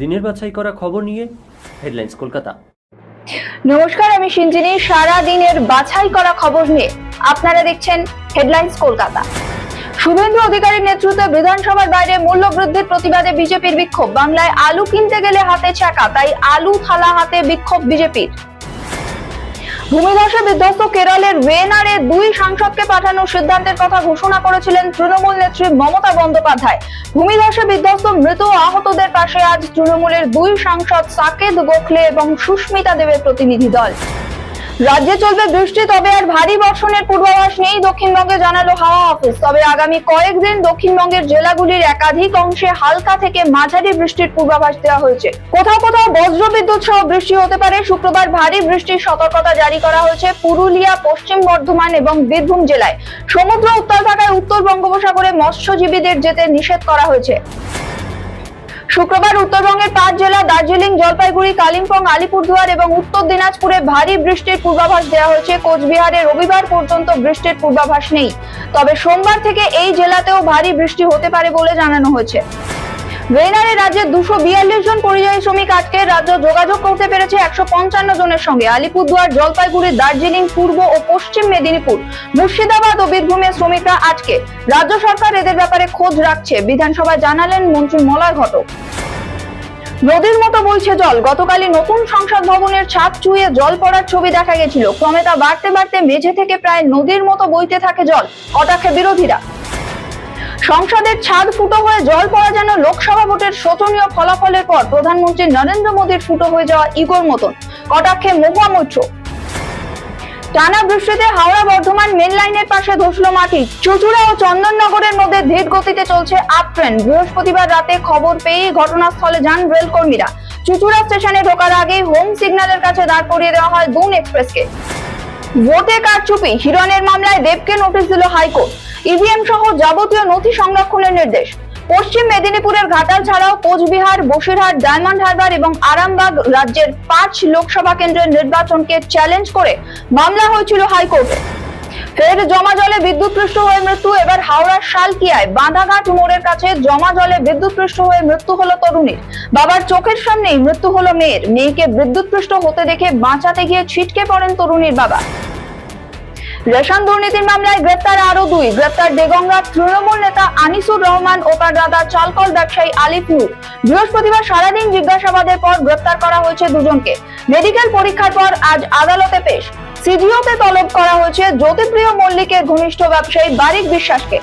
দিনের বাছাই করা খবর নিয়ে হেডলাইন্স কলকাতা। নমস্কার, আমি সিঞ্জিনী সারা দিনের বাছাই করা খবর নিয়ে আপনারা দেখছেন হেডলাইন্স কলকাতা। শুভেন্দু অধিকারীর নেতৃত্বে বিধানসভার বাইরে মূল্যবৃদ্ধির প্রতিবাদে বিজেপির বিক্ষোভ। বাংলায় আলু কিনতে গেলে হাতে চাকা, তাই আলু থালা হাতে বিক্ষোভ বিজেপির। ভূমিধসে বিধ্বস্ত কেরলের ওয়েনারে দুই সাংসদকে পাঠানোর সিদ্ধান্তের কথা ঘোষণা করেছিলেন তৃণমূল নেত্রী মমতা বন্দ্যোপাধ্যায়। ভূমিধসে বিধ্বস্ত মৃত আহতদের পাশে আজ তৃণমূলের দুই সাংসদ সাকেদ গোখলে এবং সুস্মিতা দেবের প্রতিনিধি দল। রাজ্যে চলবে বৃষ্টি, তবে আর ভারী বর্ষণের পূর্বাভাস নেই। দক্ষিণবঙ্গে জানালো হাওয়া অফিস তবে আগামী কয়েকদিন দক্ষিণবঙ্গের জেলাগুলির একাধিক অংশে হালকা থেকে মাঝারি বৃষ্টির পূর্বাভাস দেওয়া হয়েছে। কোথাও কোথাও বজ্র বিদ্যুৎ সহ বৃষ্টি হতে পারে। শুক্রবার ভারী বৃষ্টির সতর্কতা জারি করা হয়েছে পুরুলিয়া, পশ্চিম বর্ধমান এবং বীরভূম জেলায়। সমুদ্র উত্তাল থাকায় উত্তর বঙ্গোপসাগরে মৎস্যজীবীদের যেতে নিষেধ করা হয়েছে। শুক্রবার উত্তরবঙ্গের পাঁচ জেলা, দার্জিলিং, জলপাইগুড়ি, কালিম্পং, আলিপুরদুয়ার এবং উত্তর দিনাজপুরে ভারী বৃষ্টির পূর্বাভাস দেওয়া হয়েছে। কোচবিহারে রবিবার পর্যন্ত বৃষ্টির পূর্বাভাস নেই। তবে সোমবার থেকে এই জেলাতেও ভারী বৃষ্টি হতে পারে বলে জানানো হয়েছে। ওয়েনারে রাজ্যের দুশো বিয়াল্লিশ জন পরিযায়ী শ্রমিক আটকে, রাজ্য যোগাযোগ করতে পেরেছে একশো পঞ্চান্ন জনের সঙ্গে। আলিপুরদুয়ার, জলপাইগুড়ি, দার্জিলিং, পূর্ব ও পশ্চিম মেদিনীপুর, মুর্শিদাবাদ ও বীরভূমের শ্রমিকরা আটকে। রাজ্য সরকার এদের ব্যাপারে খোঁজ রাখছে, বিধানসভায় জানালেন মন্ত্রী মলয় ঘটক। নদীর মতো বইছে জল। গতকালই নতুন সংসদ ভবনের ছাদ চুইয়ে জল পড়ার ছবি দেখা গেছিল। ক্রমে তা বাড়তে বাড়তে মেঝে থেকে প্রায় নদীর মতো বইতে থাকে জল, কটাক্ষে বিরোধীরা। সংসদের ছাদ ফুটো হয়ে জল পড়া যেন লোকসভা ভোটের শোচনীয় ফলাফলের পর প্রধানমন্ত্রী নরেন্দ্র মোদীর ফুটো হয়ে যাওয়া ইগোর মতন। কটাক্ষে মহুয়া টানা বৃষ্টিতে হাওড়া বর্ধমান মেন লাইনের পাশে ধসলো মাটি। চুচুড়া ও চন্দননগরের মধ্যে ধীর গতিতে চলছে আপ ট্রেন বৃহস্পতিবার রাতে খবর পেয়েই ঘটনাস্থলে যান রেল কর্মীরা চুচুড়া স্টেশনে ঢোকার আগেই হোম সিগন্যালের কাছে দাঁড় করিয়ে দেওয়া হয় দুন এক্সপ্রেসকে। ভোটে কারচুপি। হিরণের মামলায় দেবকে নোটিশ দিল হাইকোর্ট। ইভিএম সহ যাবতীয় নথি সংরক্ষণের নির্দেশ। পশ্চিম মেদিনীপুরের ঘাটাল ছাড়াও কোচবিহার, বসিরহাট, ডায়মন্ড হারবার এবং আরামবাগ রাজ্যের পাঁচ লোকসভা কেন্দ্রের নির্বাচনকে চ্যালেঞ্জ করে মামলা হয়েছিল হাইকোর্টে। ফের জমা জলে বিদ্যুৎপৃষ্ট হয়ে মৃত্যু, এবার হাওড়ার শালকিয়ায় বাঁধাঘাট মোড়ের কাছে জমা জলে বিদ্যুৎপৃষ্ট হয়ে মৃত্যু হলো তরুণীর। বাবার চোখের সামনেই মৃত্যু হলো মেয়ের। মেয়েকে বিদ্যুৎপৃষ্ট হতে দেখে বাঁচাতে গিয়ে ছিটকে পড়েন তরুণীর বাবা। রেশন দুর্নীতির মামলায় গ্রেপ্তার আরও দুই। গ্রেপ্তার দেগঙ্গা তৃণমূল নেতা আনিসুর রহমান ও তার দাদা চালকল ব্যবসায়ী আলিফ নূর। বৃহস্পতিবার সারাদিন জিজ্ঞাসাবাদের পর গ্রেপ্তার করা হয়েছে দুজনকে। মেডিকেল পরীক্ষার পর আজ আদালতে পেশ। সিজিওতে তলব করা হয়েছে জ্যোতিপ্রিয় মল্লিকের ঘনিষ্ঠ ব্যবসায়ী বারিক বিশ্বাসকে।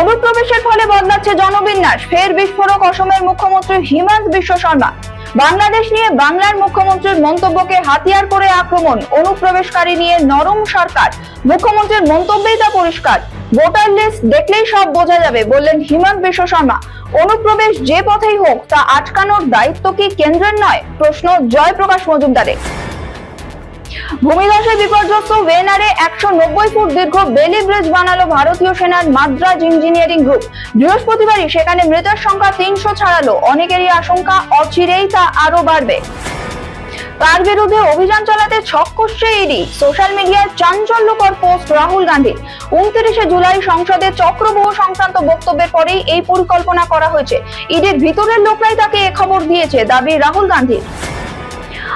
অনুপ্রবেশের ফলে বদলাচ্ছে জনবিন্যাস। ফের বিস্ফোরক অসমের মুখ্যমন্ত্রী হিমন্ত বিশ্ব শর্মা। বাংলাদেশ নিয়ে বাংলার মুখ্যমন্ত্রীর মন্তব্যকে হাতিয়ার করে আক্রমণ, অনুপ্রবেশকারী নিয়ে নরম সরকার। মুখ্যমন্ত্রীর মন্তব্যেই তা পরিষ্কার। ভোটার লিস্ট দেখলেই সব বোঝা যাবে, বললেন হিমন্ত বিশ্ব শর্মা। অনুপ্রবেশ যে পথেই হোক, তা আটকানোর দায়িত্ব কি কেন্দ্রের নয়? প্রশ্ন জয়প্রকাশ মজুমদারের। ভূমিধসে বিপর্যস্ত ওয়েনারে একশো নব্বই ফুট দীর্ঘ বেলি ব্রিজ বানালো ভারতীয় সেনার মাদ্রাজ ইঞ্জিনিয়ারিং গ্রুপ। বৃহস্পতিবারই সেখানে মৃতের সংখ্যা তিনশো ছাড়ালো। অনেকেরই আশঙ্কা অচিরেই তা আরও বাড়বে। তার বিরুদ্ধে অভিযান চালাতে ছক কষছে ইডি। সোশ্যাল মিডিয়ার চাঞ্চল্যকর পোস্ট রাহুল গান্ধীর উনত্রিশে জুলাই সংসদে চক্রবহ সংক্রান্ত বক্তব্যের পরেই এই পরিকল্পনা করা হয়েছে। ইডির ভিতরের লোকরাই তাকে এ খবর দিয়েছে, দাবি রাহুল গান্ধীর।